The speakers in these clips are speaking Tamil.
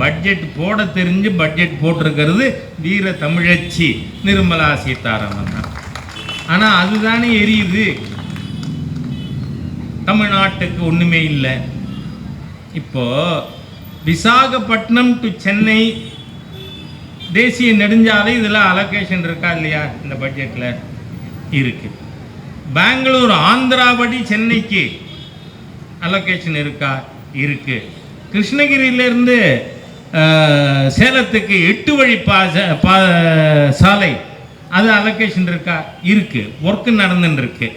பட்ஜெட் போட தெரிஞ்சு பட்ஜெட் போட்டிருக்கிறது வீர தமிழச்சி நிர்மலா சீதாராமன் தான். ஆனால் அதுதானே எரியுது. தமிழ்நாட்டுக்கு ஒன்றுமே இல்லை. இப்போ விசாகப்பட்டினம் டு சென்னை தேசிய நெடுஞ்சாலை இதெல்லாம் அலோகேஷன் இருக்கா இல்லையா? இந்த பட்ஜெட்டில் இருக்கு. பெங்களூர் ஆந்திராபடி சென்னைக்கு அலோகேஷன் இருக்கா? இருக்கு. கிருஷ்ணகிரியிலேருந்து சேலத்துக்கு எட்டு வழி பா பா சாலை. அது அலோகேஷன் இருக்கா? இருக்குது ஒர்க்கு நடந்துன்னு இருக்கு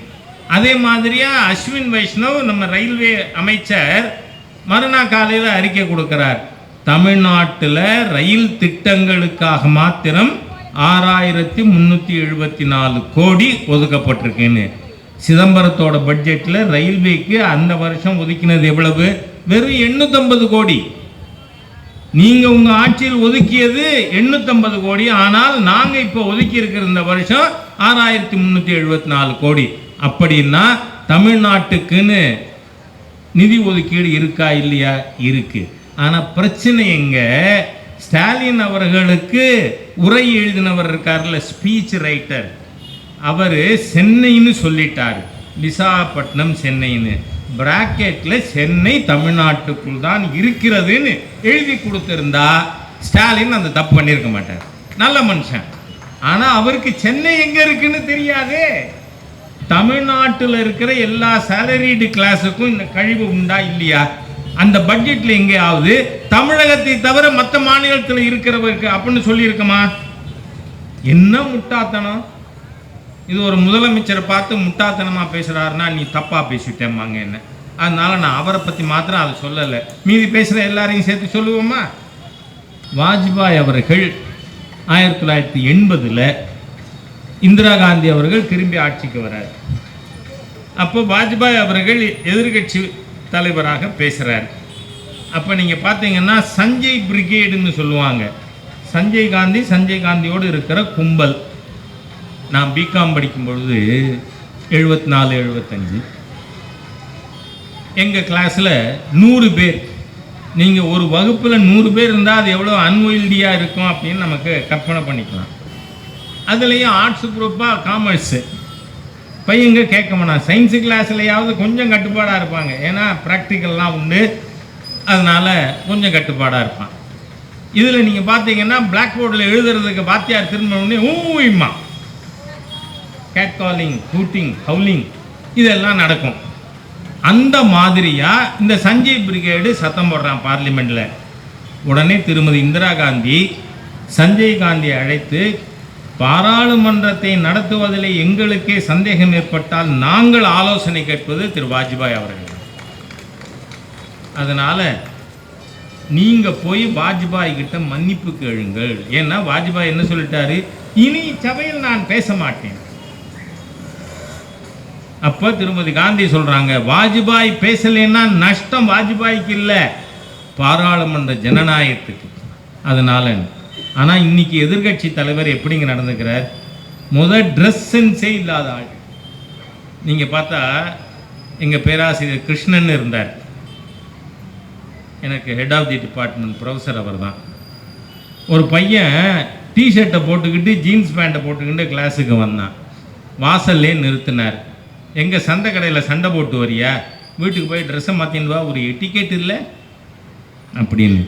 அதே மாதிரியா அஸ்வின் வைஷ்ணவ் நம்ம ரயில்வே அமைச்சர் மறுநாள் காலையில் அறிக்கை கொடுக்குறார். தமிழ்நாட்டில் ரயில் திட்டங்களுக்காக மாத்திரம் ஆறாயிரத்தி முந்நூற்றி எழுபத்தி நாலு கோடி ஒதுக்கப்பட்டிருக்குன்னு. சிதம்பரத்தோட பட்ஜெட்டில் ரயில்வேக்கு அந்த வருஷம் ஒதுக்கினது எவ்வளவு? வெறும் எண்ணூற்றம்பது கோடி. நீங்கள் உங்கள் ஆட்சியில் ஒதுக்கியது 850 கோடி ஆனால் நாங்கள் இப்போ ஒதுக்கி இருக்கிற இந்த வருஷம் ஆறாயிரத்தி முந்நூற்றி எழுபத்தி நாலு கோடி. அப்படின்னா தமிழ்நாட்டுக்குன்னு நிதி ஒதுக்கீடு இருக்கா இல்லையா? இருக்குது ஆனால் பிரச்சனை எங்கே? ஸ்டாலின் அவர்களுக்கு உரை எழுதினவர் இருக்கார்ல ஸ்பீச் ரைட்டர் அவர் சென்னைன்னு சொல்லிட்டார். விசாகப்பட்டினம் சென்னைன்னு. பிராக்கெட்டில் சென்னை தமிழ்நாட்டுக்குள் தான் இருக்கிறதுன்னு எழுதி கொடுத்துருந்தா ஸ்டாலின் அந்த தப்பு பண்ணியிருக்க மாட்டார். நல்ல மனுஷன். ஆனால் அவருக்கு சென்னை எங்கே இருக்குன்னு தெரியாதே. தமிழ்நாட்டில் இருக்கிற எல்லா சேலரிடு கிளாஸுக்கும் இந்த கழிவு உண்டா இல்லையா? அந்த பட்ஜெட்டில் எங்கேயாவது தமிழகத்தை தவிர மற்ற மாநிலத்தில் இருக்கிறவருக்கு அப்படின்னு சொல்லியிருக்கமா? என்ன முட்டாத்தனம். இது ஒரு முதலமைச்சரை பார்த்து முட்டாத்தனமாக பேசுகிறாருன்னா நீ தப்பாக பேசிட்டேம்மாங்க என்ன. அதனால் நான் அவரை பற்றி மாத்திரம் அதை சொல்லலை. மீதி பேசுகிற எல்லாரையும் சேர்த்து சொல்லுவோமா? வாஜ்பாய் அவர்கள் ஆயிரத்தி தொள்ளாயிரத்தி எண்பதில் இந்திரா காந்தி அவர்கள் திரும்பி ஆட்சிக்கு வரார். அப்போ வாஜ்பாய் அவர்கள் எதிர்க்கட்சி தலைவராக பேசுகிறார் அப்போ நீங்கள் பார்த்தீங்கன்னா சஞ்சய் பிரிகேடுன்னு சொல்லுவாங்க. சஞ்சய் காந்தி சஞ்சய் காந்தியோடு இருக்கிற கும்பல். நான் பிகாம் படிக்கும் பொழுது எழுபத்தி நாலு எழுபத்தஞ்சு எங்கள் கிளாஸில் நூறு பேர். நீங்கள் ஒரு வகுப்பில் நூறு பேர் இருந்தால் அது எவ்வளோ அன்வைல்டியாக இருக்கும் அப்படின்னு நமக்கு கற்பனை பண்ணிக்கலாம். அதுலேயும் ஆர்ட்ஸ் குரூப்பாக காமர்ஸு பையங்க கேட்க வேணாம் சயின்ஸு கிளாஸ்லையாவது கொஞ்சம் கட்டுப்பாடாக இருப்பாங்க. ஏன்னா ப்ராக்டிக்கல்லாம் உண்டு. அதனால் கொஞ்சம் கட்டுப்பாடாக இருப்பான். இதில் நீங்கள் பார்த்தீங்கன்னா பிளாக் போர்டில் எழுதுறதுக்கு வாத்தியார் திரும்ப உடனே ஊமா கேட் காலிங் ஹூட்டிங் ஹவுலிங் இதெல்லாம் நடக்கும். அந்த மாதிரியாக இந்த சஞ்சய் பிரிகேடு சத்தம் போடுறான் பார்லிமெண்ட்டில் உடனே திருமதி இந்திரா காந்தி சஞ்சய் காந்தியை அழைத்து பாராளுமன்றத்தை நடத்துவதில் எங்களுக்கே சந்தேகம் ஏற்பட்டால் நாங்கள் ஆலோசனை கேட்பது திரு வாஜ்பாய் அவர்கள். அதனால் நீங்கள் போய் வாஜ்பாய் கிட்ட மன்னிப்பு கேளுங்கள். ஏன்னா வாஜ்பாய் என்ன சொல்லிட்டாரு? இனி சபையில் நான் பேச மாட்டேன். அப்போ திருமதி காந்தி சொல்கிறாங்க வாஜ்பாய் பேசலைன்னா நஷ்டம் வாஜ்பாய்க்கு இல்லை பாராளுமன்ற ஜனநாயகத்துக்கு. அதனால ஆனால் இன்னைக்கு எதிர்க்கட்சி தலைவர் எப்படிங்க நடந்துக்கிறார்? முத ட்ரெஸ் சென்ஸே இல்லாத ஆள். நீங்கள் பார்த்தா எங்கள் பேராசிரியர் கிருஷ்ணன் இருந்தார். எனக்கு head of the department professor அவர் தான் ஒரு பையன் டிஷர்ட்டை போட்டுக்கிட்டு ஜீன்ஸ் பேண்ட்டை போட்டுக்கிட்டு கிளாஸுக்கு வந்தான். வாசல்லே நிறுத்தினார். எங்கள் சந்தை கடையில் சண்டை போட்டு வரியா? வீட்டுக்கு போய் ட்ரெஸ்ஸை மாற்றின்னு வா ஒரு எட்டிக்கெட் இல்லை. அப்படின்னு.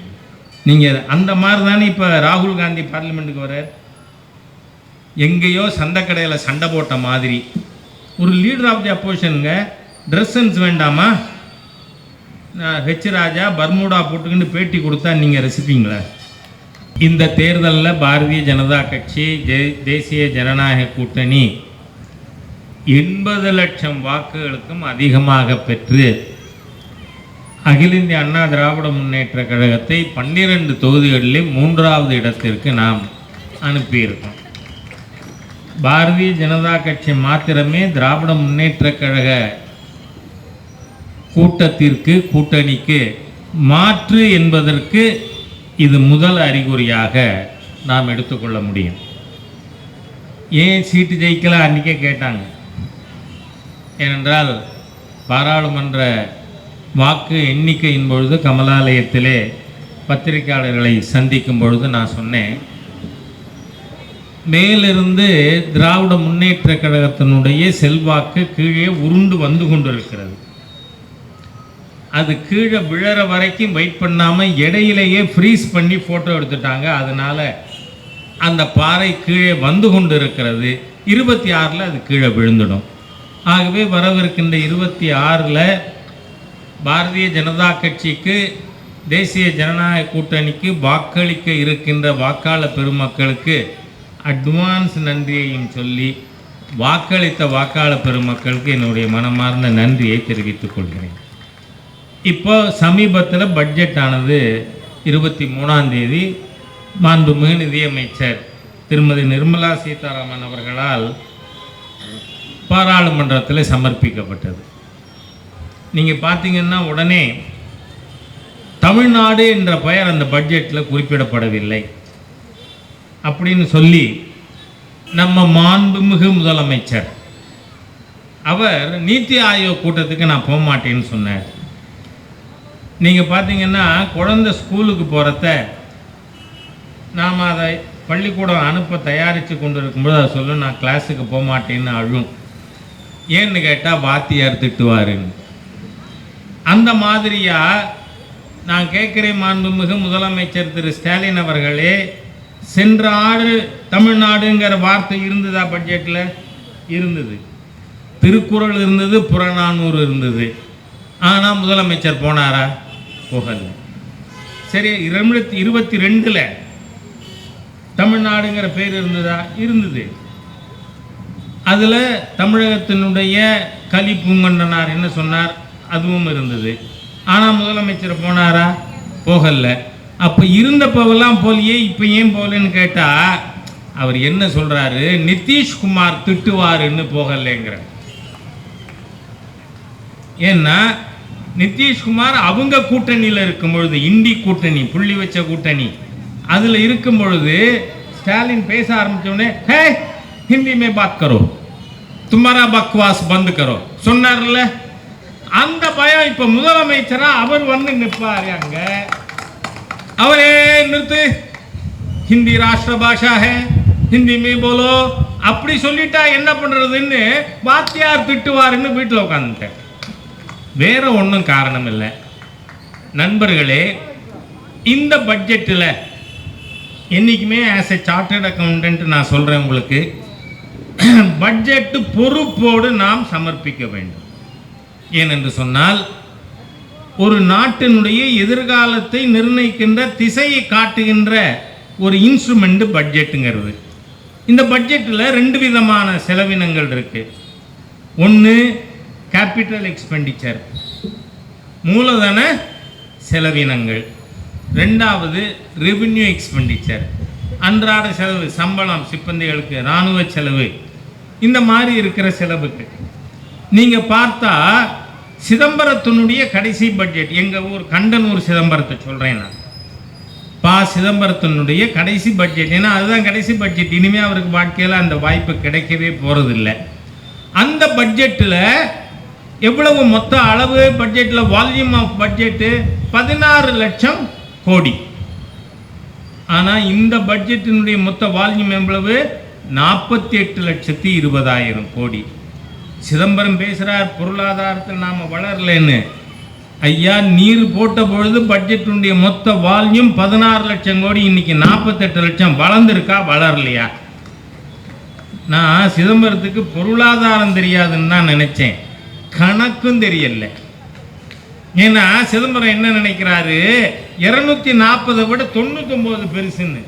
நீங்கள் அந்த மாதிரி தானே இப்போ ராகுல் காந்தி பார்லிமெண்ட்டுக்கு வரார் எங்கேயோ சந்தை கடையில் சண்டை போட்ட மாதிரி. ஒரு லீடர் ஆஃப் தி அப்போசிஷனுங்க ட்ரெஸ் சென்ஸ் வேண்டாமா? நான் ஹெச் ராஜா பர்மூடா போட்டுக்கிட்டு பேட்டி கொடுத்தா நீங்கள் ரசிப்பீங்களா? இந்த தேர்தலில் பாரதிய ஜனதா கட்சி ஜெ- தேசிய ஜனநாயக கூட்டணி எண்பது லட்சம் வாக்குகளுக்கும் அதிகமாக பெற்று அகில இந்திய அண்ணா திராவிட முன்னேற்ற கழகத்தை பன்னிரண்டு தொகுதிகளிலே மூன்றாவது இடத்திற்கு நாம் அனுப்பியிருக்கோம். பாரதிய ஜனதா கட்சி மாத்திரமே திராவிட முன்னேற்ற கழக கூட்டத்திற்கு கூட்டணிக்கு மாற்று என்பதற்கு இது முதல் அறிகுறியாக நாம் எடுத்துக்கொள்ள முடியும். ஏன் சீட்டு ஜெயிக்கலாம் அன்றைக்கே கேட்டாங்க. ஏனென்றால் பாராளுமன்ற வாக்கு எண்ணிக்கையின் பொழுது கமலாலயத்திலே பத்திரிகையாளர்களை சந்திக்கும் பொழுது நான் சொன்னேன். மேலிருந்து திராவிட முன்னேற்ற கழகத்தினுடைய செல்வாக்கு கீழே உருண்டு வந்து கொண்டிருக்கிறது. அது கீழே விழற வரைக்கும் வெயிட் பண்ணாமல் இடையிலேயே ஃப்ரீஸ் பண்ணி ஃபோட்டோ எடுத்துட்டாங்க. அதனால் அந்த பாறை கீழே வந்து கொண்டு இருக்கிறது இருபத்தி ஆறில் அது கீழே விழுந்துடும். ஆகவே வரவிருக்கின்ற இருபத்தி ஆறில் பாரதிய ஜனதா கட்சிக்கு தேசிய ஜனநாயக கூட்டணிக்கு வாக்களிக்க இருக்கின்ற வாக்காளர் பெருமக்களுக்கு அட்வான்ஸ் நன்றியையும் சொல்லி வாக்களித்த வாக்காளர் பெருமக்களுக்கு என்னுடைய மனமார்ந்த நன்றியை தெரிவித்துக் கொள்கிறேன். இப்போ சமீபத்தில் பட்ஜெட் ஆனது இருபத்தி மூணாம் தேதி மாண்புமிகு நிதியமைச்சர் திருமதி நிர்மலா சீதாராமன் அவர்களால் பாராளுமன்றத்தில் சமர்ப்பிக்கப்பட்டது. நீங்கள் பார்த்தீங்கன்னா உடனே தமிழ்நாடு என்ற பெயர் அந்த பட்ஜெட்டில் குறிப்பிடப்படவில்லை. அப்படின்னு சொல்லி நம்ம மாண்புமிகு முதலமைச்சர் அவர் நீத்தி ஆயோக் கூட்டத்துக்கு நான் போக மாட்டேன்னு சொன்னார். நீங்கள் பார்த்தீங்கன்னா குழந்தை ஸ்கூலுக்கு போகிறத நாம் அதை பள்ளிக்கூடம் அனுப்ப தயாரித்து கொண்டு இருக்கும்போது அதை சொல்லும் நான் கிளாஸுக்கு போக மாட்டேன்னு அழும். ஏன்னு கேட்டால் வாத்தியார் திட்டுவாருன்னு. அந்த மாதிரியாக நான் கேட்குறேன் மாண்புமிகு முதலமைச்சர் திரு ஸ்டாலின் அவர்களே சென்ற ஆடு தமிழ்நாடுங்கிற வார்த்தை இருந்ததா பட்ஜெட்டில் இருந்தது. திருக்குறள் இருந்தது புறநானூறு இருந்தது. ஆனால் முதலமைச்சர் போனாரா? போகல. சரி இருபத்தி இருபத்தி ரெண்டில் தமிழ்நாடுங்கிற பேர் இருந்ததா? இருந்தது. அதில் தமிழகத்தினுடைய கலி பூங்கொண்டனார் என்ன சொன்னார்? அதுவும் இருந்தது. ஆனால் முதலமைச்சர் போனாரா? போகல. அப்போ இருந்தப்பவெல்லாம் போலியே இப்போ ஏன் போகலன்னு கேட்டால் அவர் என்ன சொல்கிறாரு நிதிஷ்குமார் திட்டுவாருன்னு போகலைங்கிற. ஏன்னா நிதிஷ்குமார் அவங்க கூட்டணியில் இருக்கும் பொழுது இந்தி கூட்டணி புள்ளி வச்ச கூட்டணி அதில் இருக்கும் பொழுது ஸ்டாலின் பேச ஆரம்பிச்ச உடனே ஹே ஹிந்தி மே பாத் கரோ. துமாரா பக்வாஸ் பந்து கரோ. சொன்னார்ல? அந்த பயம் இப்ப முதலமைச்சரா அவர் வந்து நிற்பாரு அங்க. அவரே நிறுத்து. ஹிந்தி ராஷ்டிர பாஷா ஹே ஹிந்தி மே போலோ. அப்படி சொல்லிட்டா என்ன பண்றதுன்னு வாத்தியார் திட்டுவாருன்னு வீட்டில் உட்காந்துட்டேன் வேற ஒன்றும் காரணம் இல்லை நண்பர்களே இந்த பட்ஜெட்டில் என்றைக்குமே ஆஸ் எ சார்ட்டர்ட் அக்கௌண்டன்ட் நான் சொல்கிறேன் உங்களுக்கு. பட்ஜெட்டு பொறுப்போடு நாம் சமர்ப்பிக்க வேண்டும். ஏனென்று சொன்னால் ஒரு நாட்டினுடைய எதிர்காலத்தை நிர்ணயிக்கின்ற திசையை காட்டுகின்ற ஒரு இன்ஸ்ட்ருமெண்ட் பட்ஜெட்டுங்கிறது இந்த பட்ஜெட்டில் ரெண்டு விதமான செலவினங்கள் இருக்குது ஒன்று கேபிட்டல் எக்ஸ்பெண்டிச்சர் மூலதன செலவினங்கள். ரெண்டாவது ரெவின்யூ எக்ஸ்பெண்டிச்சர் அன்றாட செலவு சம்பளம் சிப்பந்திகளுக்கு இராணுவ செலவு. இந்த மாதிரி இருக்கிற செலவுக்கு. நீங்கள் பார்த்தா சிதம்பரத்தினுடைய கடைசி பட்ஜெட் எங்கள் ஊர் கண்டனூர் சிதம்பரத்தை சொல்கிறேன் நான். பா. சிதம்பரத்தினுடைய கடைசி பட்ஜெட் ஏன்னா அதுதான் கடைசி பட்ஜெட் இனிமேல் அவருக்கு வாழ்க்கையில் அந்த வாய்ப்பு கிடைக்கவே போகிறதில்ல அந்த பட்ஜெட்டில் எவ்வளவு மொத்த அளவு பட்ஜெட்டில் வால்யூம் ஆஃப் பட்ஜெட்டு பதினாறு லட்சம் கோடி. ஆனால் இந்த பட்ஜெட்டினுடைய மொத்த வால்யூம் எவ்வளவு? நாற்பத்தி எட்டு லட்சத்தி இருபதாயிரம் கோடி. சிதம்பரம் பேசுகிறார் பொருளாதாரத்தில் நாம் வளரலன்னு. ஐயா நீர் போட்ட பொழுது பட்ஜெட்டினுடைய மொத்த வால்யூம் பதினாறு லட்சம் கோடி இன்னைக்கு நாற்பத்தெட்டு லட்சம். வளர்ந்துருக்கா வளரலையா? நான் சிதம்பரத்துக்கு பொருளாதாரம் தெரியாதுன்னு தான் நினச்சேன். கணக்கும் தெரியலை. ஏன்னா சிதம்பரம் என்ன நினைக்கிறாரு? இருநூத்தி நாற்பதை விட தொண்ணூத்தொம்பது பெருசுன்னு.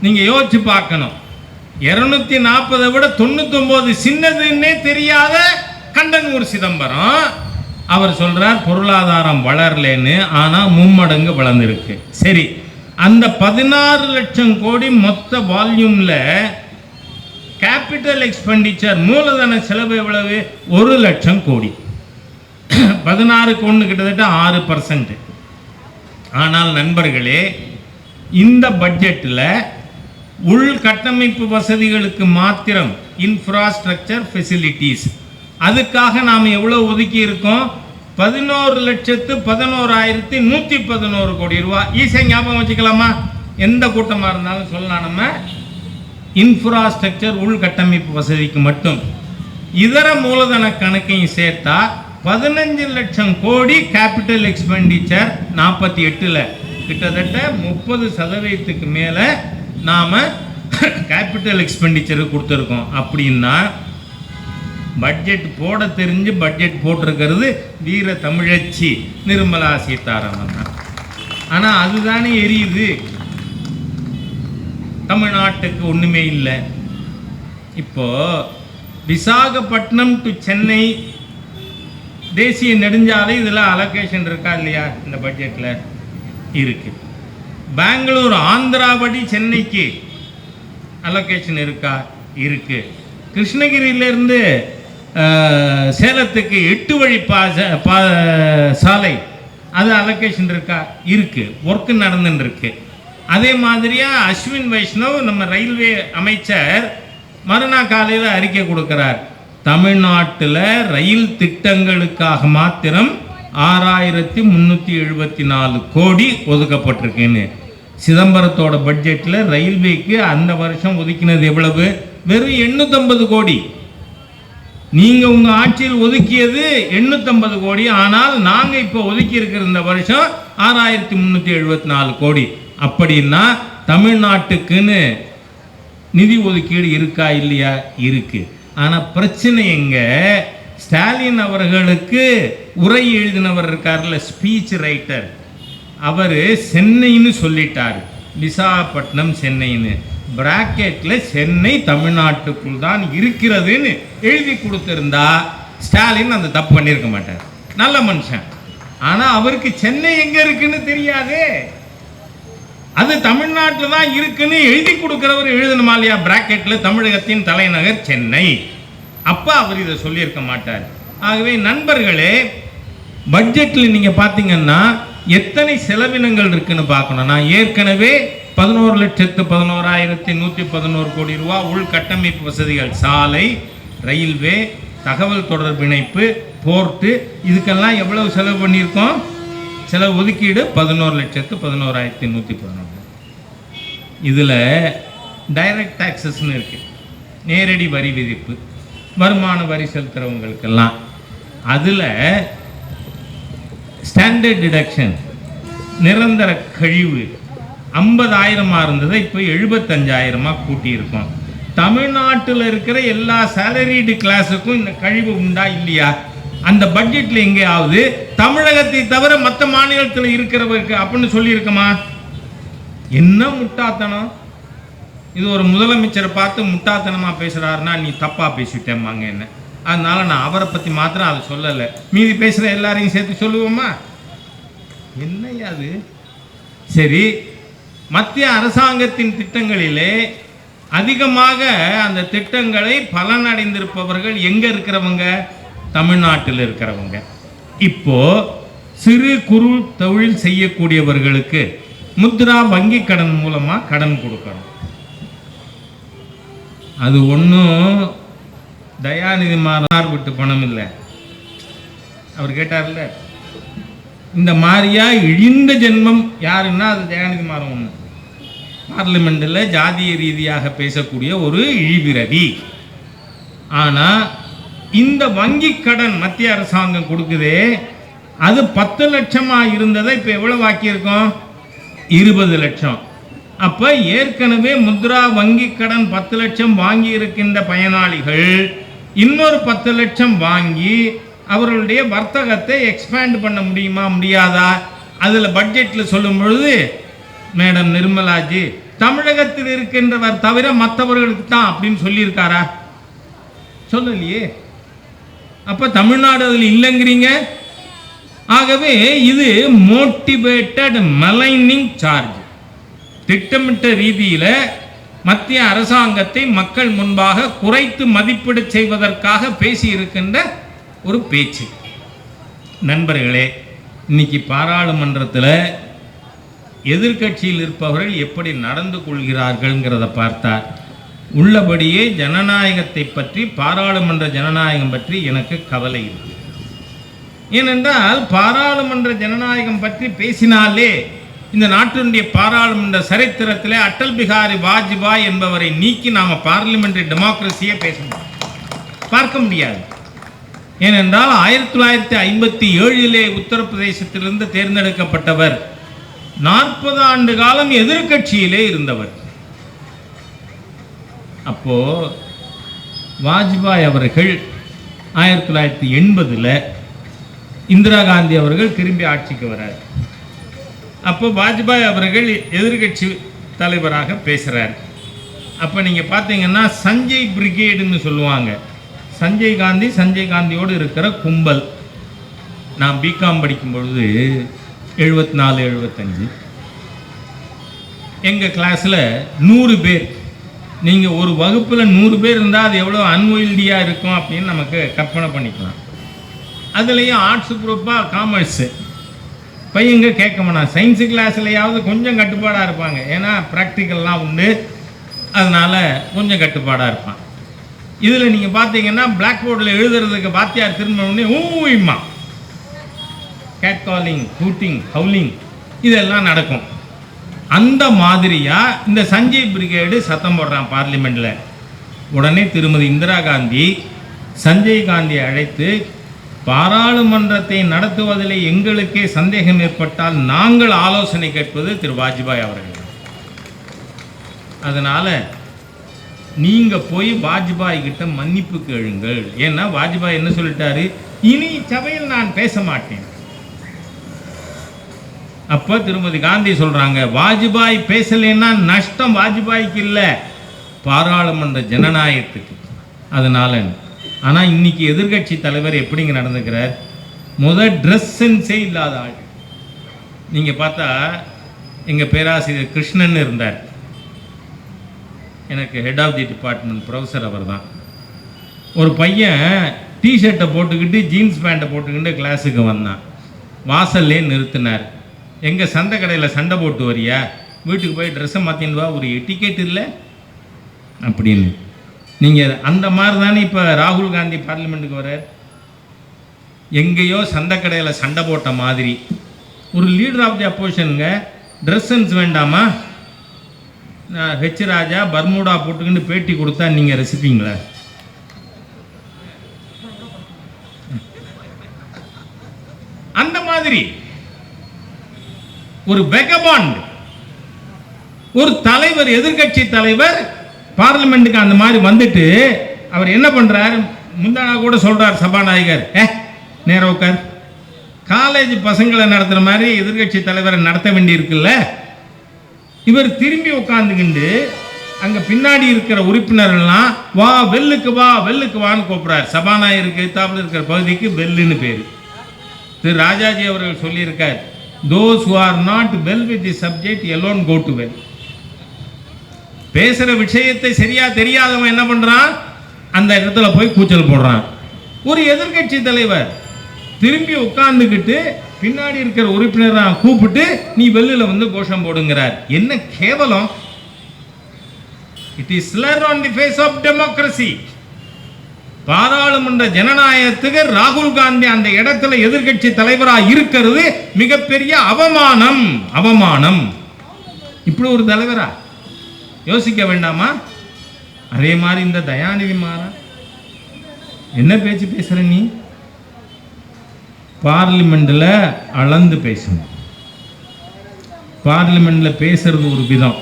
நீங்க யோசிச்சு பார்க்கணும். இருநூத்தி நாற்பதை விட தொண்ணூத்தொம்பது சின்னதுன்னே தெரியாத கண்டனூர் சிதம்பரம். அவர் சொல்றார் பொருளாதாரம் வளரலன்னு ஆனா மும்மடங்கு வளர்ந்துருக்கு. சரி அந்த பதினாறு லட்சம் கோடி மொத்த வால்யூம்ல கேபிட்டல் எக்ஸ்பெண்டிச்சர் மூலதன செலவு எவ்வளவு? ஒரு லட்சம் கோடி. பதினாறுக்கு ஒன்று கிட்டத்தட்ட ஆறு பர்சன்ட் ஆனால் நண்பர்களே இந்த பட்ஜெட்டில் உள்கட்டமைப்பு வசதிகளுக்கு மாத்திரம் இன்ஃப்ராஸ்ட்ரக்சர் ஃபெசிலிட்டிஸ் அதுக்காக நாம் எவ்வளோ ஒதுக்கி இருக்கோம்? பதினோரு லட்சத்து பதினோராயிரத்தி நூற்றி பதினோரு கோடி ரூபா. ஈஸியாக ஞாபகம் வச்சுக்கலாமா? எந்த கூட்டமாக இருந்தாலும் சொல்லலாம் நம்ம. இன்ஃப்ராஸ்ட்ரக்சர் உள்கட்டமைப்பு வசதிக்கு மட்டும். இதர மூலதன கணக்கையும் சேர்த்தா பதினஞ்சு லட்சம் கோடி கேபிட்டல் எக்ஸ்பெண்டிச்சர் நாற்பத்தி எட்டில். கிட்டத்தட்ட முப்பது சதவீதத்துக்கு மேலே நாம் கேபிட்டல் எக்ஸ்பெண்டிச்சர் கொடுத்துருக்கோம். அப்படின்னா பட்ஜெட் போட தெரிஞ்சு பட்ஜெட் போட்டிருக்கிறது வீர தமிழச்சி நிர்மலா சீதாராமன் தான். ஆனால் அதுதானே எரியுது. தமிழ்நாட்டுக்கு ஒன்றுமே இல்லை. இப்போது விசாகப்பட்டினம் டு சென்னை தேசிய நெடுஞ்சாலை இதில் அலோகேஷன் இருக்கா இல்லையா? இந்த பட்ஜெட்டில் இருக்கு. பெங்களூர் ஆந்திராபடி சென்னைக்கு அலோகேஷன் இருக்கா? இருக்கு. கிருஷ்ணகிரியிலேருந்து சேலத்துக்கு எட்டு வழி பாச பா சாலை அது அலோகேஷன் இருக்கா? இருக்கு. ஒர்க்கு நடந்துன்னு இருக்கு அதே மாதிரியா அஸ்வின் வைஷ்ணவ் நம்ம ரயில்வே அமைச்சர் மறுநாள் காலையில் அறிக்கை கொடுக்குறார். தமிழ்நாட்டில் ரயில் திட்டங்களுக்காக மாத்திரம் ஆறாயிரத்தி முந்நூற்றி எழுபத்தி நாலு கோடி ஒதுக்கப்பட்டிருக்குன்னு. சிதம்பரத்தோட பட்ஜெட்டில் ரயில்வேக்கு அந்த வருஷம் ஒதுக்கினது எவ்வளவு? வெறும் எண்ணூற்றம்பது கோடி. நீங்கள் உங்கள் ஆட்சியில் ஒதுக்கியது 850 கோடி. ஆனால் நாங்கள் இப்போ ஒதுக்கி இருக்கிற இந்த வருஷம் ஆறாயிரத்தி முந்நூற்றி எழுபத்தி நாலு கோடி. அப்படின்னா தமிழ்நாட்டுக்குன்னு நிதி ஒதுக்கீடு இருக்கா இல்லையா? இருக்குது ஆனால் பிரச்சனை எங்கே? ஸ்டாலின் அவர்களுக்கு உரை எழுதினவர் இருக்கார்ல ஸ்பீச் ரைட்டர் அவர் சென்னைன்னு சொல்லிட்டார். விசாகப்பட்டினம் சென்னைன்னு. பிராக்கெட்டில் சென்னை தமிழ்நாட்டுக்குள் தான் இருக்கிறதுன்னு எழுதி கொடுத்துருந்தா ஸ்டாலின் அந்த தப்பு பண்ணியிருக்க மாட்டார். நல்ல மனுஷன். ஆனால் அவருக்கு சென்னை எங்கே இருக்குன்னு தெரியாதே. அது தமிழ்நாட்டில் தான் இருக்குன்னு எழுதி கொடுக்குறவர் எழுதணுமா இல்லையா? பிராக்கெட்டில் தமிழகத்தின் தலைநகர் சென்னை. அப்பா அவர் இதை சொல்லியிருக்க மாட்டார். ஆகவே நண்பர்களே பட்ஜெட்டில் நீங்கள் பார்த்தீங்கன்னா எத்தனை செலவினங்கள் இருக்குன்னு பார்க்கணும். நான் ஏற்கனவே பதினோரு லட்சத்து பதினோராயிரத்தி நூற்றி பதினோரு கோடி ரூபா உள்கட்டமைப்பு வசதிகள் சாலை ரயில்வே தகவல் தொடர்பு இணைப்பு போர்ட்டு இதுக்கெல்லாம் எவ்வளவு செலவு பண்ணியிருக்கோம்? செலவு ஒதுக்கீடு பதினோரு லட்சத்து பதினோராயிரத்தி நூற்றி பதினொன்று இதில் டைரக்ட் டாக்ஸஸ்னு இருக்குது நேரடி வரி விதிப்பு வருமான வரி செலுத்துகிறவங்களுக்கெல்லாம் அதில் ஸ்டாண்டர்ட் டிடக்ஷன் நிரந்தர கழிவு ஐம்பதாயிரமாக இருந்ததை இப்போ எழுபத்தஞ்சாயிரமாக கூட்டியிருக்கோம். தமிழ்நாட்டில் இருக்கிற எல்லா சேலரிடு கிளாஸுக்கும் இந்த கழிவு உண்டா இல்லையா? அந்த பட்ஜெட்டில் எங்கேயாவது தமிழகத்தை தவிர மற்ற மாநிலத்தில் இருக்கிறவருக்கு அப்படின்னு சொல்லியிருக்கமா? என்ன முட்டாத்தனம்? இது ஒரு முதலமைச்சரை பார்த்து முட்டாத்தனமாக பேசுகிறாருன்னா நீ தப்பாக பேசிட்டேம்மாங்க என்ன. அதனால நான் அவரை பற்றி மாத்திரம் அதை சொல்லலை. மீதி பேசுகிற எல்லாரையும் சேர்த்து சொல்லுவோமா? என்னையா அது? சரி மத்திய அரசாங்கத்தின் திட்டங்களிலே அதிகமாக அந்த திட்டங்களை பலனடைந்திருப்பவர்கள் எங்கே இருக்கிறவங்க? தமிழ்நாட்டில் இருக்கிறவங்க. இப்போ சிறு குறு தொழில் செய்யக்கூடியவர்களுக்கு முத்ரா வங்கி கடன் மூலமாக கடன் கொடுக்கணும். அது ஒன்றும் தயாநிதி மாறனார் விட்டு பணம் இல்லை. அவர் கேட்டார்ல இந்த மாதிரியா இழிந்த ஜென்மம் யாருன்னா அது தயாநிதி மாறன் ஒன்று பார்லிமெண்ட்டில் ஜாதிய ரீதியாக பேசக்கூடிய ஒரு இழிபிறவி. ஆனால் இந்த வங்கி கடன் மத்திய அரசாங்கம் கொடுக்குது அது பத்து லட்சமாக இருந்ததை இப்போ எவ்வளோ ஆக்கியிருக்கோம்? இருபது லட்சம். அப்போ ஏற்கனவே முத்ரா வங்கி கடன் பத்து லட்சம் வாங்கி இருக்கின்ற பயனாளிகள் இன்னொரு பத்து லட்சம் வாங்கி அவர்களுடைய வர்த்தகத்தை எக்ஸ்பேண்ட் பண்ண முடியுமா முடியாதா? அதில் பட்ஜெட்டில் சொல்லும் பொழுது மேடம் நிர்மலாஜி தமிழகத்தில் இருக்கின்றவர் தவிர மற்றவர்களுக்கு தான் அப்படின்னு சொல்லியிருக்காரா? சொல்லலையே. அப்போ தமிழ்நாடு அதில் இல்லைங்கிறீங்க? ஆகவே இது மோட்டிவேட்டட் மலைனிங் சார்ஜ் திட்டமிட்ட ரீதியில் மத்திய அரசாங்கத்தை மக்கள் முன்பாக குறைத்து மதிப்பீடு செய்வதற்காக பேசியிருக்கின்ற ஒரு பேச்சு. நண்பர்களே இன்னைக்கு பாராளுமன்றத்தில் எதிர்க்கட்சியில் இருப்பவர்கள் எப்படி நடந்து கொள்கிறார்கள்ங்கிறத பார்த்தா உள்ளபடியே ஜனநாயகத்தை பற்றி பாராளுமன்ற ஜனநாயகம் பற்றி எனக்கு கவலை இல்லை. ஏனென்றால் பாராளுமன்ற ஜனநாயகம் பற்றி பேசினாலே இந்த நாட்டினுடைய பாராளுமன்ற சரித்திரத்தில் அட்டல் பிகாரி வாஜ்பாய் என்பவரை நீக்கி நாம பார்லிமெண்டரி டெமோக்ரஸியே பேச முடியும். பார்க்க முடியாது. ஏனென்றால் ஆயிரத்தி தொள்ளாயிரத்தி ஐம்பத்தி ஏழிலே உத்தரப்பிரதேசத்திலிருந்து தேர்ந்தெடுக்கப்பட்டவர் நாற்பது ஆண்டு காலம் எதிர்க்கட்சியிலே இருந்தவர். அப்போது வாஜ்பாய் அவர்கள் ஆயிரத்தி தொள்ளாயிரத்தி எண்பதில் இந்திரா காந்தி அவர்கள் திரும்பி ஆட்சிக்கு வரார். அப்போ வாஜ்பாய் அவர்கள் எதிர்க்கட்சி தலைவராக பேசுகிறார் அப்போ நீங்கள் பார்த்தீங்கன்னா சஞ்சய் பிரிகேடுன்னு சொல்லுவாங்க. சஞ்சய் காந்தி சஞ்சய் காந்தியோடு இருக்கிற கும்பல். நான் பிகாம் படிக்கும் பொழுது எழுபத்தி நாலு எழுபத்தஞ்சு எங்கள் கிளாஸில் நூறு பேர் நீங்கள் ஒரு வகுப்பில் நூறு பேர் இருந்தால் அது எவ்வளோ அன்வைல்டியாக இருக்கும் அப்படின்னு நமக்கு கற்பனை பண்ணிக்கலாம். அதுலேயும் ஆர்ட்ஸ் குரூப்பாக காமர்ஸு பையங்க கேட்க வேணாம் சயின்ஸு கிளாஸ்லையாவது கொஞ்சம் கட்டுப்பாடாக இருப்பாங்க. ஏன்னா ப்ராக்டிக்கல்லாம் உண்டு. அதனால் கொஞ்சம் கட்டுப்பாடாக இருப்பான். இதில் நீங்கள் பார்த்தீங்கன்னா பிளாக் போர்டில் எழுதுறதுக்கு வாத்தியார் திரும்ப உடனே ஊமா கேட் காலிங் ஹூட்டிங் ஹவுலிங் இதெல்லாம் நடக்கும். அந்த மாதிரியாக இந்த சஞ்சய் பிரிகேடு சத்தம் போடுறான் பார்லிமெண்ட்டில் உடனே திருமதி இந்திரா காந்தி சஞ்சய் காந்தியை அழைத்து பாராளுமன்றத்தை நடத்துவதில் எங்களுக்கே சந்தேகம் ஏற்பட்டால் நாங்கள் ஆலோசனை கேட்பது திரு வாஜ்பாய் அவர்கள். அதனால் நீங்கள் போய் வாஜ்பாய் கிட்ட மன்னிப்பு கேளுங்கள். ஏன்னா வாஜ்பாய் என்ன சொல்லிட்டாரு? இனி சபையில் நான் பேச மாட்டேன். அப்போ திருமதி காந்தி சொல்றாங்க வாஜ்பாய் பேசலைன்னா நஷ்டம் வாஜ்பாய்க்கு இல்லை பாராளுமன்ற ஜனநாயகத்துக்கு. அதனால ஆனா இன்னைக்கு எதிர்க்கட்சி தலைவர் எப்படிங்க நடந்துக்கிறார்? முத ட்ரெஸ் சென்ஸே இல்லாத ஆள். நீங்க பார்த்தா எங்க பேராசிரியர் கிருஷ்ணன் இருந்தார். எனக்கு head of the department professor அவர் தான் ஒரு பையன் டிஷர்ட்டை போட்டுக்கிட்டு ஜீன்ஸ் பேண்ட்டை போட்டுக்கிட்டு கிளாஸுக்கு வந்தான். வாசல்லே நிறுத்தினார். எங்கள் சந்தை கடையில் சண்டை போட்டு வரியா? வீட்டுக்கு போய் ட்ரெஸ்ஸை மாற்றின்னு வா ஒரு டிக்கெட் இல்லை? அப்படின்னு. நீங்கள் அந்த மாதிரி தானே இப்போ ராகுல் காந்தி பார்லிமெண்ட்டுக்கு வர்றார்? எங்கேயோ சந்தை கடையில் சண்டை போட்ட மாதிரி. ஒரு லீடர் ஆஃப் தி அப்போசிஷனுங்க ட்ரெஸ் சென்ஸ் வேண்டாமா? நான் ஹெச் ராஜா பர்மூடா போட்டுக்கின்னு பேட்டி கொடுத்தா நீங்கள் ரசிப்பீங்களா அந்த மாதிரி ஒரு வெகபாண்ட் ஒரு தலைவர் எதிர்க்கட்சி தலைவர் பார்லிமெண்ட்டுக்கு அந்த மாதிரி வந்துட்டு அவர் என்ன பண்ணுறாரு முந்தானா கூட சொல்கிறார் சபாநாயகர். ஏ நேர உட்கார். காலேஜ் பசங்களை நடத்துகிற மாதிரி எதிர்க்கட்சி தலைவரை நடத்த வேண்டியிருக்குல்ல? இவர் திரும்பி உட்காந்துக்கிண்டு அங்கே பின்னாடி இருக்கிற உறுப்பினர்கள்லாம் வா வெல்லுக்கு வா வெல்லுக்கு வான்னு கூப்பிடுறார். சபாநாயகருக்கு எத்தாப்புல இருக்கிற பகுதிக்கு வெல்லுன்னு பேர். திரு ராஜாஜி அவர்கள் சொல்லியிருக்கார் those who are not well with the subject alone go to well பேசுகிற விஷயத்தை சரியா தெரியாதவன் என்ன பண்ணுறான் அந்த இடத்துல போய் கூச்சல் போடுறான். ஒரு எதிர்க்கட்சி தலைவர் திரும்பி உட்கார்ந்துக்கிட்டு பின்னாடி இருக்கிற உறுப்பினரை கூப்பிட்டு நீ வெளியில் வந்து கோஷம் போடுங்கிறார். என்ன கேவலம்? It is slur on the face of democracy பாராளுமன்ற ஜனநாயகத்துக்கு ராகுல் காந்தி அந்த இடத்துல எதிர்க்கட்சி தலைவரா இருக்கிறது மிகப்பெரிய அவமானம். அவமானம். இப்படி ஒரு தலைவரா? யோசிக்க வேண்டாமா? அதே மாதிரி இந்த தயாநிதி மாறா. என்ன பேச்சு பேசுற நீ? பார்லிமெண்ட்ல அளந்து பேசணும். பார்லிமெண்ட்ல பேசுறது ஒரு விதம்.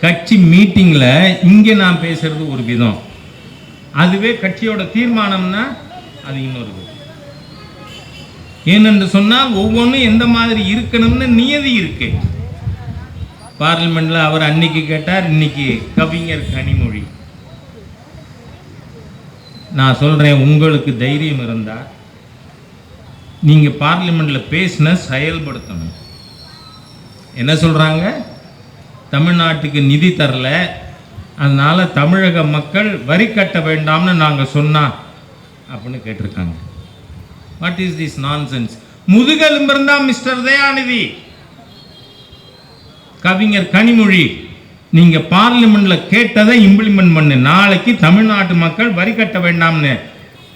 கட்சி மீட்டிங்கில் இங்கே நான் பேசுறது ஒரு விதம். அதுவே கட்சியோட தீர்மானம்னா அது இன்னொரு ஏனென்று சொன்னால் ஒவ்வொன்றும் எந்த மாதிரி இருக்கணும்னு நியதி இருக்கு. பார்லிமெண்ட்ல அவர் அன்னைக்கு கேட்டார் இன்னைக்கு கவிஞர் கனிமொழி. நான் சொல்றேன் உங்களுக்கு தைரியம் இருந்தா நீங்க பார்லிமெண்ட்ல பேசின செயல்படுத்தணும். என்ன சொல்றாங்க? தமிழ்நாட்டுக்கு நிதி தரல அதனால் தமிழக மக்கள் வரி கட்ட வேண்டாம்னு நாங்கள் சொன்னா அப்படின்னு கேட்டிருக்காங்க. வாட் இஸ் திஸ் நான்சென்ஸ் முதுகெலும்பு இருந்தால் மிஸ்டர் தயாநிதி. கவிஞர் கனிமொழி நீங்கள் பார்லிமெண்ட்டில் கேட்டதை இம்ப்ளிமெண்ட் பண்ணு. நாளைக்கு தமிழ்நாட்டு மக்கள் வரி கட்ட வேண்டாம்னு.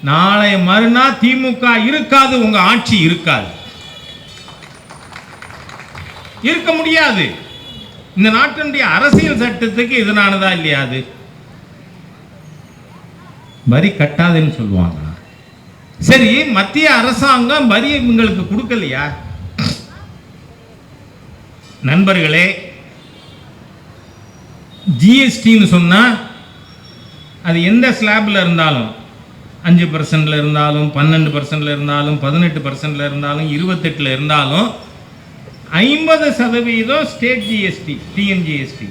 நாளை மறுநாள் திமுக இருக்காது உங்கள் ஆட்சி இருக்காது. இருக்க முடியாது. இந்த நாட்டினுடைய அரசியல் சட்டத்துக்கு இதனானதா இல்லையா அது? வரி கட்டாதுன்னு சொல்லுவாங்க சரி மத்திய அரசாங்கம் வரி இவங்களுக்கு கொடுக்கலையா? நண்பர்களே ஜிஎஸ்டின்னு சொன்னா அது எந்த ஸ்லாப்ல இருந்தாலும் அஞ்சு பர்சன்ட்ல இருந்தாலும் பன்னெண்டு பர்சன்ட்ல இருந்தாலும் பதினெட்டு பர்சன்ட்ல இருந்தாலும் இருபத்தெட்டுல இருந்தாலும் ஐம்பது சதவீதம் ஸ்டேட் ஜிஎஸ்டி டிஎன்ஜிஎஸ்டி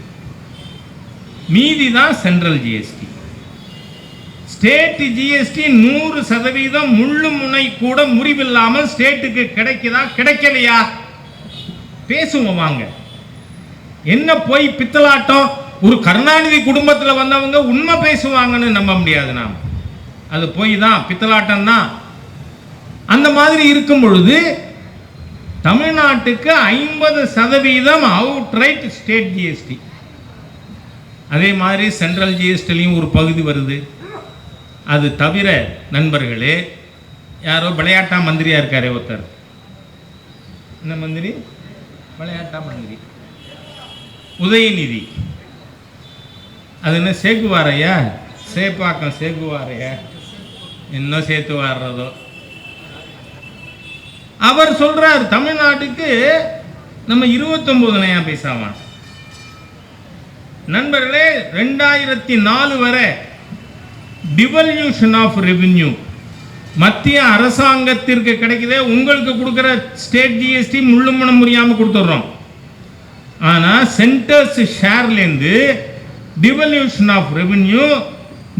மீதி தான் சென்ட்ரல் ஜிஎஸ்டி ஸ்டேட் ஜிஎஸ்டி நூறு சதவீதம் முள்ளு முனை கூட முறிவில்லாமல் ஸ்டேட்டுக்கு கிடைக்குதா கிடைக்கலையா? பேசுவோம் வாங்க. என்ன போய் பித்தலாட்டம்? ஒரு கருணாநிதி குடும்பத்தில் வந்தவங்க உண்மை பேசுவாங்கன்னு நம்ப முடியாது நாம். அது போய் தான் பித்தலாட்டம் தான் அந்த மாதிரி இருக்கும் பொழுது தமிழ்நாட்டுக்கு ஐம்பது சதவீதம் அவுட் ரைட் ஸ்டேட் ஜிஎஸ்டி அதே மாதிரி சென்ட்ரல் ஜிஎஸ்டிலையும் ஒரு பகுதி வருது. அது தவிர நண்பர்களே யாரோ விளையாட்டா மந்திரியா இருக்காரே ஒருத்தர். என்ன மந்திரி? விளையாட்டா மந்திரி. உதயநிதி. அது என்ன சேக்குவாரையா சேப்பாக்கம் சேக்குவாரையா இன்னும் சேர்த்து வாடுறதோ? அவர் சொல்றார் தமிழ்நாட்டுக்கு நம்ம இருபத்தொன்பதுனையா பேசாமா? நண்பர்களே ரெண்டாயிரத்தி நாலு வரை டிவல்யூஷன் ஆஃப் ரெவின்யூ மத்திய அரசாங்கத்திற்கு கிடைக்குதே உங்களுக்கு கொடுக்குற ஸ்டேட் ஜிஎஸ்டி முள்ளுமணம் முடியாமல் கொடுத்துட்றோம். ஆனால் சென்டர்ஸ் ஷேர்லேருந்து டிவல்யூஷன் ஆஃப் ரெவின்யூ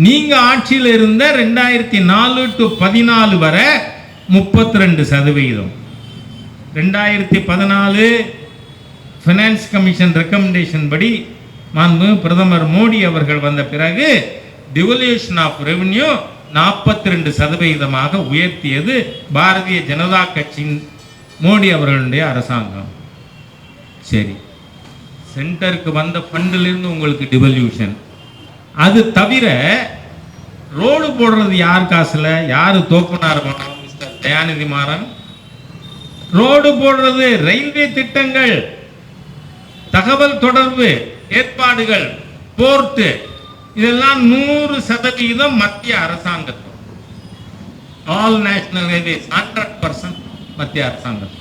நீங்கள் ஆட்சியில் இருந்த ரெண்டாயிரத்தி நாலு டு பதினாலு வரை முப்பத்தி ரெண்டு சதவிகிதம். ரெண்டாயிரத்தி பதினாலு ஃபினான்ஸ் கமிஷன் ரெக்கமெண்டேஷன் படி மாண்பு பிரதமர் மோடி அவர்கள் வந்த பிறகு டிவல்யூஷன் ஆஃப் ரெவன்யூ நாற்பத்தி ரெண்டு சதவிகிதமாக உயர்த்தியது பாரதிய ஜனதா கட்சியின் மோடி அவர்களுடைய அரசாங்கம். சரி. சென்டருக்கு வந்த ஃபண்டிலிருந்து உங்களுக்கு டிவல்யூஷன் அது தவிர ரோடு போடுறது யார் காசில்? யார் தோப்புனார் பண்ணணும் தயாநிதி மாறன் ரோடு போடுறது ரயில்வே திட்டங்கள் தகவல் தொடர்பு ஏற்பாடுகள் போர்ட்டு இதெல்லாம் நூறு சதவீதம் மத்திய அரசாங்கத்தும் all national highways hundred percent மத்திய அரசாங்கம்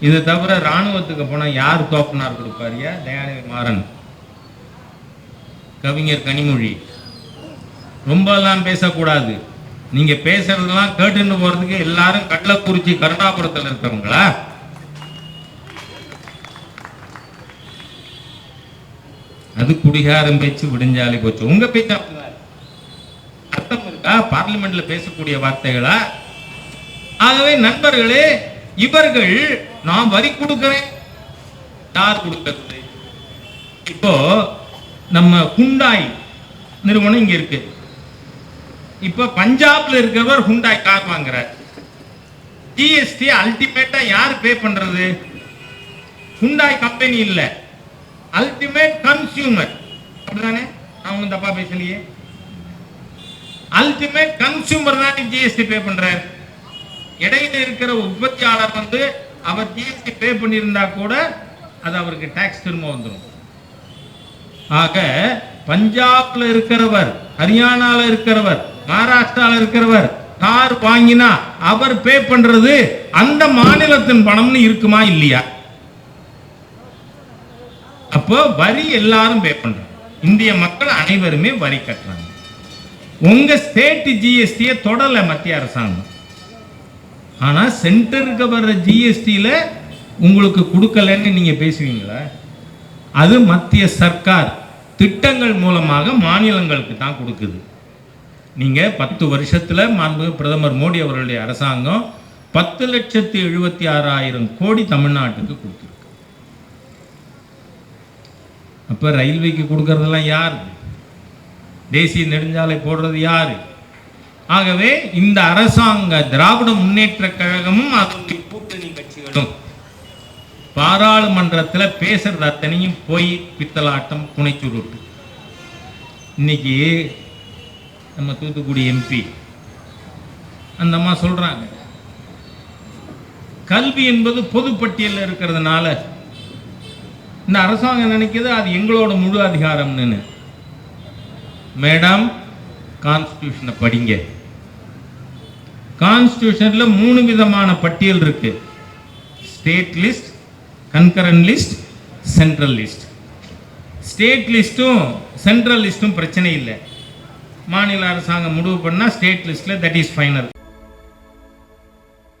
இது தவிர ராணுவத்துக்கு போனா யார் தோப்பனார் கொடுப்பாரியா? தயாநிதி மாறன். கவிஞர் கனிமொழி. ரொம்பலாம் பேசக்கூடாது. நீங்க பேசுறதெல்லாம் கேட்டுன்னு போறதுக்கு எல்லாரும் கள்ளக்குறிச்சி கருணாபுரத்தில் இருக்கிறவங்களா? அது குடிகாரம் பேச்சு விடுஞ்சாலே போச்சு. உங்க பேச்சு அர்த்தம் இருக்கா? பார்லிமெண்ட்ல பேசக்கூடிய வார்த்தைகளா? ஆகவே நண்பர்களே இவர்கள் நான் வரி கொடுக்கிறேன். யார் கொடுக்கிறது இப்போ நம்ம குண்டாய் நிறுவனம் இங்க இருக்கு. இப்போ பஞ்சாப்ல இருக்கிறவர் ஹுண்டாய் கார் வாங்குறார். ஜிஎஸ்டி அல்டிமேட்டா யார் பே பண்றது? ஹுண்டாய் கம்பெனி இல்ல. அல்டிமேட் கன்சியூமர் அப்படிதானே? நான் ஒன்றும் தப்பா பேசலையே. அல்டிமேட் கன்சியூமர் தான் ஜிஎஸ்டி பே பண்றாரு. இடையில இருக்கிற உற்பத்தியாளர் வந்து அவர் ஜிஎஸ்டி பே பண்ணியிருந்தா கூட அது அவருக்கு டாக்ஸ் திரும்ப வந்துடும் ஆக பஞ்சாப்ல இருக்கிறவர் ஹரியானால இருக்கிறவர் மகாராஷ்டிரால இருக்கிறவர் கார் வாங்கினா அவர் பே பண்றது அந்த மாநிலத்தின் பணம்னு இருக்குமா இல்லையா? அப்போ வரி எல்லாரும் பே பண்றாங்க. இந்திய மக்கள் அனைவருமே வரி கட்டுறாங்க. உங்க ஸ்டேட் ஜிஎஸ்டியை தொடல மத்திய அரசாங்கம். ஆனா சென்டருக்கு வர்ற ஜிஎஸ்டியில உங்களுக்கு கொடுக்கலன்னு நீங்க பேசுவீங்களா? அது மத்திய சர்க்கார் திட்டங்கள் மூலமாக மாநிலங்களுக்கு தான் கொடுக்குது. நீங்கள் பத்து வருஷத்தில் மாண்பு பிரதமர் மோடி அவர்களுடைய அரசாங்கம் பத்து லட்சத்து எழுபத்தி ஆறாயிரம் கோடி தமிழ்நாட்டுக்கு கொடுத்துருக்கு. அப்போ ரயில்வேக்கு கொடுக்கறதெல்லாம் யார்? தேசிய நெடுஞ்சாலை போடுறது யார்? ஆகவே இந்த அரசாங்க திராவிட முன்னேற்ற கழகமும் அதனுடைய கூட்டணி கட்சிகளும் பாராளுமன்றத்தில் பேசுறது அத்தனையும் போய் பித்தலாட்டம் புனைச்சுருட்டு. இன்னைக்கு நம்ம தூத்துக்குடி எம்பி அந்த அம்மா சொல்றாங்க கல்வி என்பது பொதுப்பட்டியலில் இருக்கிறதுனால இந்த அரசாங்கம் நினைக்குது அது எங்களோட முழு அதிகாரம்னு மேடம் கான்ஸ்டியூஷனை படிங்க. கான்ஸ்டியூஷன்ல மூணு விதமான பட்டியல் இருக்கு. State list concurrent list central list state லிஸ்ட்டும் central லிஸ்ட்டும் பிரச்சனை இல்லை. மாநில அரசாங்கம் முடிவு பண்ணால் ஸ்டேட் லிஸ்ட்டில் தட் இஸ் ஃபைனல்